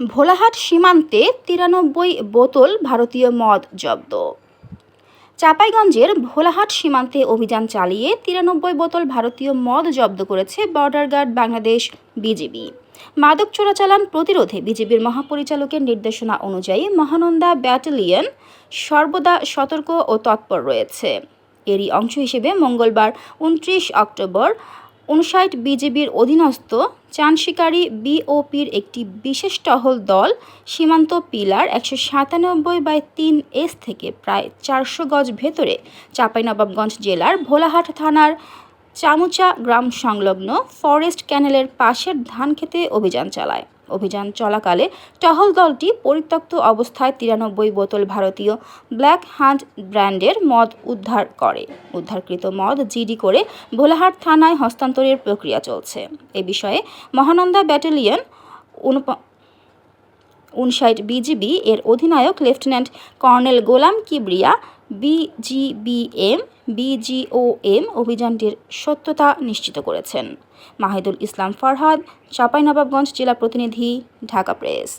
ভোলাহাট সীমান্তে তিরানব্বই বোতল ভারতীয় মদ জব্দ। চাঁপাইগঞ্জের ভোলাহাট সীমান্তে অভিযান চালিয়ে তিরানব্বই বোতল ভারতীয় মদ জব্দ করেছে বর্ডার গার্ড বাংলাদেশ বিজিবি। মাদক চোরাচালান প্রতিরোধে বিজিবির মহাপরিচালকের নির্দেশনা অনুযায়ী মহানন্দা ব্যাটালিয়ন সর্বদা সতর্ক ও তৎপর রয়েছে। এরই অংশ হিসেবে মঙ্গলবার উনত্রিশ অক্টোবর উনষাট বিজিবির অধীনস্থ চানশিকারি বিওপির একটি বিশেষ টহল দল সীমান্ত পিলার একশো সাতানব্বই বাই তিন এস থেকে প্রায় চারশো গজ ভেতরে চাঁপাইনবাবগঞ্জ জেলার ভোলাহাট থানার চামুচা গ্রাম সংলগ্ন ফরেস্ট ক্যানেলের পাশের ধান খেতে অভিযান চালায়। অভিযান চলাকালে টহল দলটি পরিত্যক্ত অবস্থায় তিরানব্বই বোতল ভারতীয় ব্ল্যাক হান্ট ব্র্যান্ডের মদ উদ্ধার করে। উদ্ধারকৃত মদ জিডি করে ভোলাহাট থানায় হস্তান্তরের প্রক্রিয়া চলছে। এ বিষয়ে মহানন্দা ব্যাটালিয়ন উনষাট বিজিবি এর অধিনায়ক lieutenant colonel Golam Kibria, BGBM, BGOM অভিযানটির সত্যতা নিশ্চিত করেছেন। মাহিদুল ইসলাম ফরহাদ, চাঁপাইনবাবগঞ্জ জেলা প্রতিনিধি, ঢাকা প্রেস।